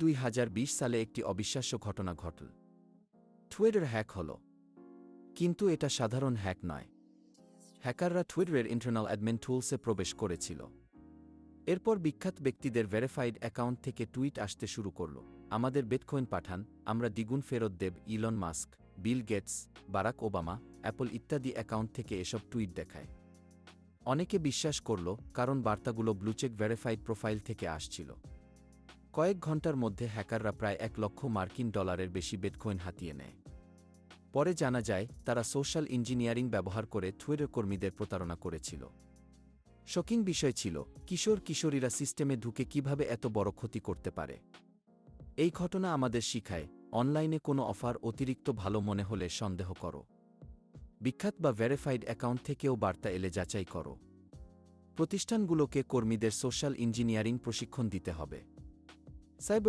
দুই হাজার বিশ সালে একটি অবিশ্বাস্য ঘটনা ঘটল। টুইটার হ্যাক হল। কিন্তু এটা সাধারণ হ্যাক নয়। হ্যাকাররা টুইটারের ইন্টারনাল অ্যাডমিন টুলসে প্রবেশ করেছিল। এরপর বিখ্যাত ব্যক্তিদের ভেরিফাইড অ্যাকাউন্ট থেকে টুইট আসতে শুরু করল। আমাদের বেটকয়েন পাঠান, আমরা দ্বিগুণ ফেরত দেব Elon Musk Bill Gates Barack Obama Apple ইত্যাদি অ্যাকাউন্ট থেকে এসব টুইট দেখায়। অনেকে বিশ্বাস করল, কারণ বার্তাগুলো ব্লুচেক ভেরিফাইড প্রোফাইল থেকে আসছিল। কয়েক ঘণ্টার মধ্যে হ্যাকাররা প্রায় এক লক্ষ মার্কিন ডলারের বেশি বেটকয়েন হাতিয়ে নেয়। পরে জানা যায়, তারা সোশ্যাল ইঞ্জিনিয়ারিং ব্যবহার করে টুইটার কর্মীদের প্রতারণা করেছিল। শকিং বিষয় ছিল, কিশোর কিশোরীরা সিস্টেমে ঢুকে কীভাবে এত বড় ক্ষতি করতে পারে? এই ঘটনা আমাদের শিখায়, অনলাইনে কোনো অফার অতিরিক্ত ভালো মনে হলে সন্দেহ করো। বিখ্যাত বা ভেরিফাইড অ্যাকাউন্ট থেকেও বার্তা এলে যাচাই করো। প্রতিষ্ঠানগুলোকে কর্মীদের সোশ্যাল ইঞ্জিনিয়ারিং প্রশিক্ষণ দিতে হবে। cyber